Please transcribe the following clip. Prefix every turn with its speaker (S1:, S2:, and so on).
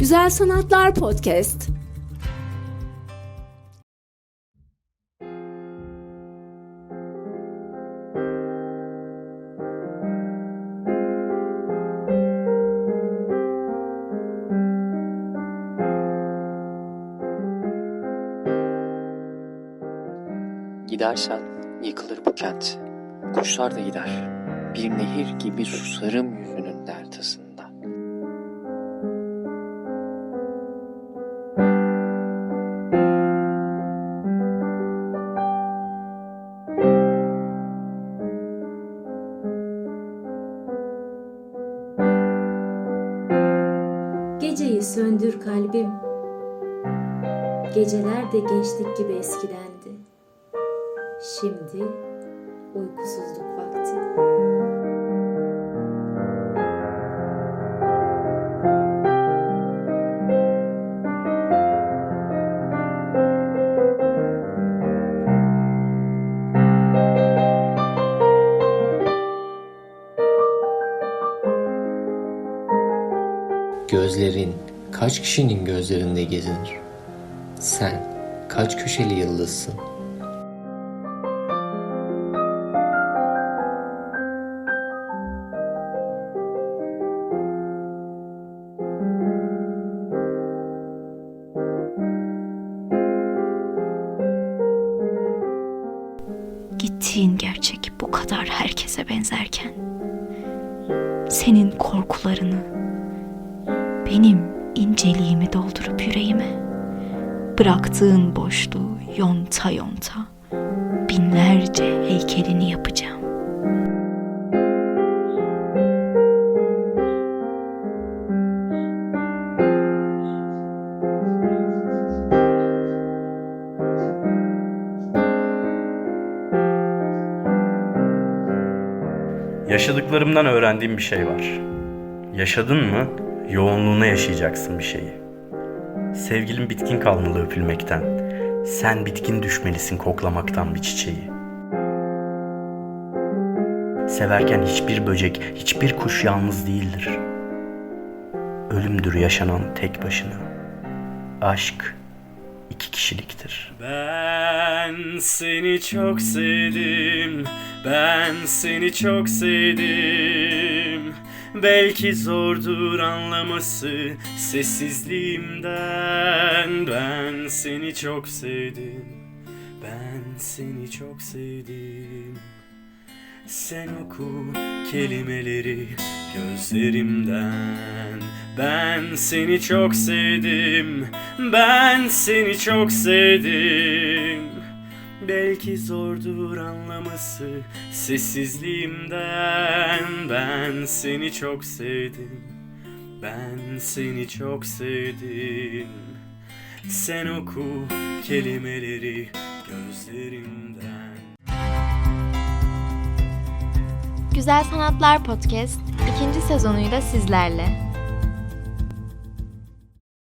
S1: Güzel Sanatlar Podcast.
S2: Gidersen yıkılır bu kent. Kuşlar da gider. Bir nehir gibi susarım yüzünün dertasında.
S3: Geceyi söndür kalbim. Geceler de gençlik gibi eskidendi. Şimdi uykusuzluk vakti.
S2: Gözlerin kaç kişinin gözlerinde gezinir? Sen kaç köşeli yıldızsın?
S4: Gittiğin gerçek bu kadar herkese benzerken senin korkularını benim inceliğimi doldurup yüreğime bıraktığın boşluğu yonta yonta binlerce heykelini yapacağım.
S5: Yaşadıklarımdan öğrendiğim bir şey var. Yaşadın mı, yoğunluğuna yaşayacaksın bir şeyi. Sevgilin bitkin kalmalı öpülmekten. Sen bitkin düşmelisin koklamaktan bir çiçeği. Severken hiçbir böcek, hiçbir kuş yalnız değildir. Ölümdür yaşanan tek başına. Aşk iki kişiliktir.
S6: Ben seni çok sevdim. Ben seni çok sevdim. Belki zordur anlaması sessizliğimden. Ben seni çok sevdim. Ben seni çok sevdim. Sen oku kelimeleri gözlerimden Ben seni çok sevdim Ben seni çok sevdim Belki zordur anlaması. Sessizliğimden Ben seni çok sevdim. Ben seni çok sevdim. Sen oku kelimeleri gözlerimden.
S7: Güzel Sanatlar Podcast ikinci sezonuyla sizlerle.